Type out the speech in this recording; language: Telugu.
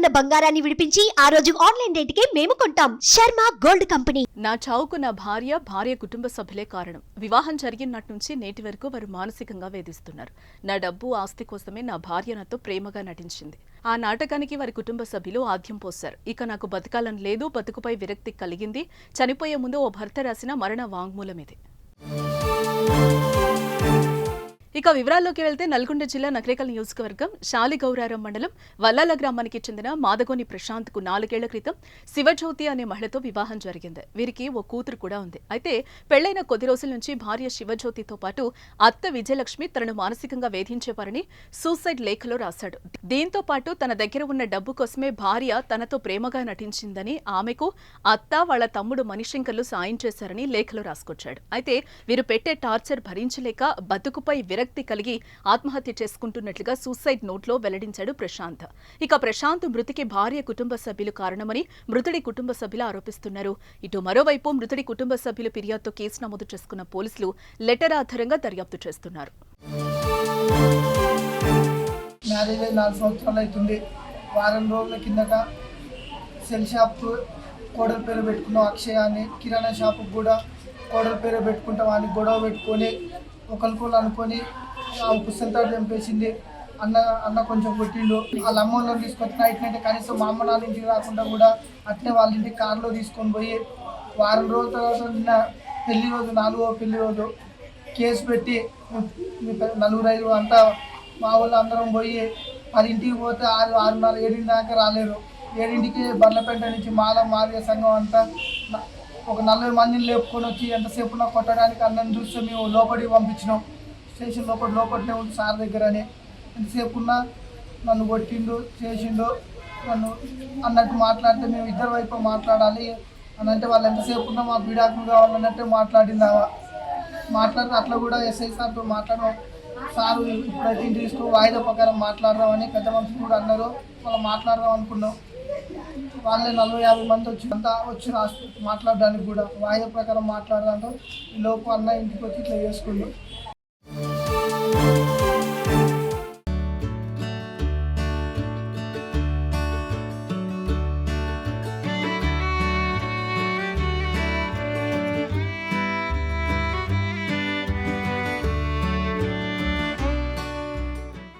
ఉన్న బంగారాన్ని విడిపించి ఆ రోజు ఆన్లైన్ రేటుకే మేము కొంటాం. Sharma gold company. నా చావుకు నా భార్య భార్య కుటుంబ సభ్యులే కారణం. వివాహం జరిగినట్టు నుంచి నేటి వరకు వారు మానసికంగా వేధిస్తున్నారు. నా డబ్బు ఆస్తి కోసమే నా భార్య నాతో ప్రేమగా నటించింది. ఆ నాటకానికి వారి కుటుంబ సభ్యులు ఆద్యం పోశారు. ఇక నాకు బతకాలని లేదు బతుకుపై విరక్తి కలిగింది. చనిపోయే ముందు ఓ భర్త రాసిన మరణ వాంగ్మూలం ఇది ఇక వివరాల్లోకి వెళ్తే నల్గొండ జిల్లా నకరేకల్ నియోజకవర్గం శాలిగౌరారం మండలం వల్లాల గ్రామానికి చెందిన మాదగోని ప్రశాంత్కు నాలుగేళ్ళ క్రితం శివజ్యోతి అనే మహిళతో వివాహం జరిగింది. వీరికి ఓ కూతురు కూడా ఉంది. అయితే పెళ్ళైన కొద్ది రోజుల నుంచి భార్య శివజ్యోతితో పాటు అత్త విజయలక్ష్మి తనను మానసికంగా వేధించేవారని సూసైడ్ లేఖలో రాశాడు. దీంతో పాటు తన దగ్గర ఉన్న డబ్బు కోసమే భార్య తనతో ప్రేమగా నటించిందని ఆమెకు అత్త వాళ్ళ తమ్ముడు మణిశంకర్లు సాయం చేశారని లేఖలో రాసుకొచ్చాడు. అయితే వీరు పెట్టే టార్చర్ భరించలేక బతుకుపై విరక్తి కలిగి ఆత్మహత్య చేసుకుంటున్నట్లుగా సూసైడ్ నోట్లో వెల్లడించాడు ప్రశాంత్. ఇక ప్రశాంత్ మృతికి భార్య కుటుంబ సభ్యులు కారణమని మృతుడి కుటుంబ సభ్యులు ఆరోపిస్తున్నారు. ఇటు మరోవైపు మృతుడి కుటుంబ సభ్యుల ఫిర్యాదుతో కేసు నమోదు చేసుకున్న పోలీసులు లెటర్ ఆధారంగా దర్యాప్తు చేస్తున్నారు. మ్యారేజ్ అయి నాలుగు సంవత్సరాలు అవుతుంది. వారం రోజుల కిందట సెల్ షాప్ కోడల పేరు పెట్టుకున్నాం అక్షయ అని కిరాణా షాపు కూడా కోడల పేరు పెట్టుకుంటాం అని గొడవ పెట్టుకొని ఒకరికొకరు అనుకొని ఆ పుస్తకంతో చంపేసింది అన్న అన్న కొంచెం కొట్టిండు. వాళ్ళ అమ్మ తీసుకొచ్చిన తీసుకొచ్చి నైట్ కనీసం మా అమ్మ నాన్న ఇంటికి రాకుండా కూడా అట్లే వాళ్ళ ఇంటికి కారులో తీసుకొని పోయి వారం రోజుల తర్వాత నిన్న పెళ్ళి రోజు నాలుగో పెళ్ళి రోజు కేసు పెట్టి మీ నలుగురు ఐదు అంతా మా వాళ్ళు అందరం పోయి పది ఇంటికి పోతే ఆరు ఆరున్నర ఏడింటి దాకా రాలేరు. ఏడింటికి బర్లపేట నుంచి మాల మాదిగ సంఘం అంతా ఒక నలభై మందిని లేపుకొని వచ్చి ఎంతసేపు నాకు కొట్టడానికి అన్నని చూస్తే మేము లోపలికి పంపించినాం. స్టేషన్ లోపల లోపలనే ఉంది సార్ దగ్గర అని. ఎంతసేపు ఉన్నా నన్ను కొట్టిండు చేసిండు. నన్ను అన్నట్టు మాట్లాడితే మేము ఇద్దరు వైపు మాట్లాడాలి. అని అంటే వాళ్ళు ఎంతసేపు ఉన్నా మా విడాకులు కావాలన్నట్టే మాట్లాడిందావా మాట్లాడితే అట్లా కూడా ఎస్ఐ సార్తో మాట్లాడడం. సారు ఇప్పుడైతే తీసుకు వాయిదా ప్రకారం మాట్లాడదామని పెద్ద మనుషులు కూడా అన్నారు. వాళ్ళు మాట్లాడదాం అనుకున్నాం. వాళ్ళే నలభై యాభై మంది వచ్చి అంతా వచ్చిన హాస్పిటల్ మాట్లాడడానికి కూడా వాయిదా ప్రకారం మాట్లాడడంతో ఈ లోపు అన్న ఇంటికి వచ్చి ఇట్లా చేసుకుంటాం